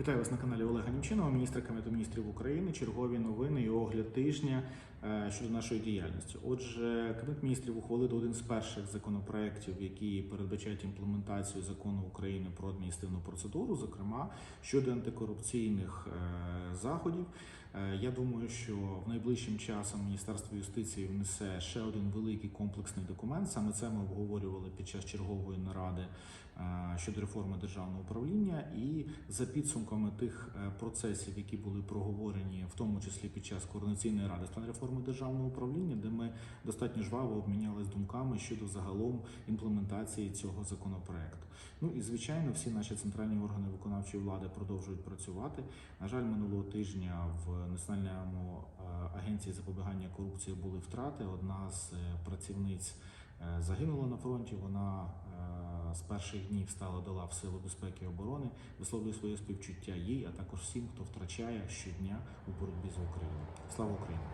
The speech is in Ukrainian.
Вітаю вас на каналі Олега Німчинова, міністра Кабінету міністрів України. Чергові новини і огляд тижня е, щодо нашої діяльності. Отже, Кабінет міністрів ухвалив один з перших законопроєктів, які передбачають імплементацію закону України про адміністративну процедуру, зокрема щодо антикорупційних е, заходів. Е, Я думаю, що в найближчим часом Міністерство юстиції внесе ще один великий комплексний документ. Саме це ми обговорювали під час чергової наради е, щодо реформи державного управління. І за підсумками тих е, процесів, які були проговорені, в тому числі під час координаційної ради з плану реформи державного управління, де ми достатньо жваво обмінялись думками щодо загалом імплементації цього законопроекту. Ну і звичайно, всі наші центральні органи виконавчої влади продовжують працювати. На жаль, минулого тижня в Національному е, агенції запобігання корупції були втрати. Одна з е, працівниць е, загинула на фронті. Вона з перших днів стала до лав Сили безпеки і оборони. висловлює своє співчуття їй, а також всім, хто втрачає щодня у боротьбі за Україну. Слава Україні!